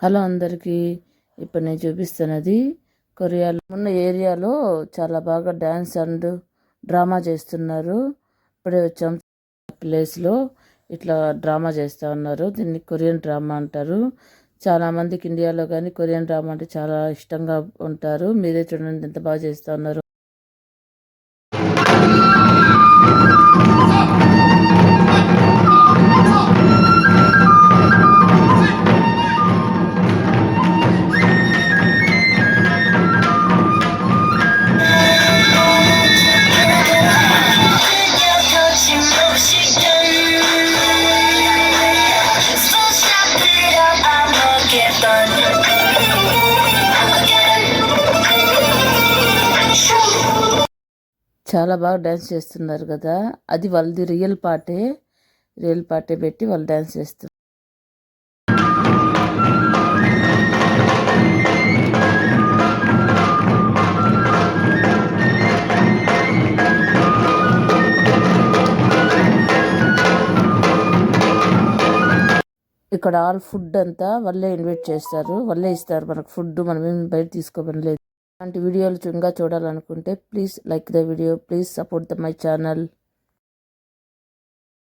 Hello అందరికీ. ఇప్పుడు నేను చూపిస్తున్నది కొరియాలో ఉన్న ఏరియాలో చాలా బాగా డ్యాన్స్ అండ్ డ్రామా చేస్తున్నారు. ఇప్పుడే వచ్చాం ప్లేస్లో ఇట్లా డ్రామా చేస్తూ ఉన్నారు. దీన్ని కొరియన్ డ్రామా అంటారు. చాలా మందికి ఇండియాలో కానీ కొరియన్ డ్రామా అంటే చాలా ఇష్టంగా ఉంటారు. మీరే చూడండి ఎంత బాగా చేస్తూ ఉన్నారు. చాలా బాగా డ్యాన్స్ చేస్తున్నారు కదా. అది వాళ్ళది రియల్ పాటే. రియల్ పాటే పెట్టి వాళ్ళు డ్యాన్స్ చేస్తున్నారు. ఇక్కడ ఆల్ ఫుడ్ అంతా వాళ్ళే ఇన్వైట్ చేస్తారు. వాళ్ళే ఇస్తారు మనకు ఫుడ్. మనం బయట తీసుకోవడం లేదు. అలాంటి వీడియోలు ఇంకా చూడాలనుకుంటే please like the video. Please support the my channel.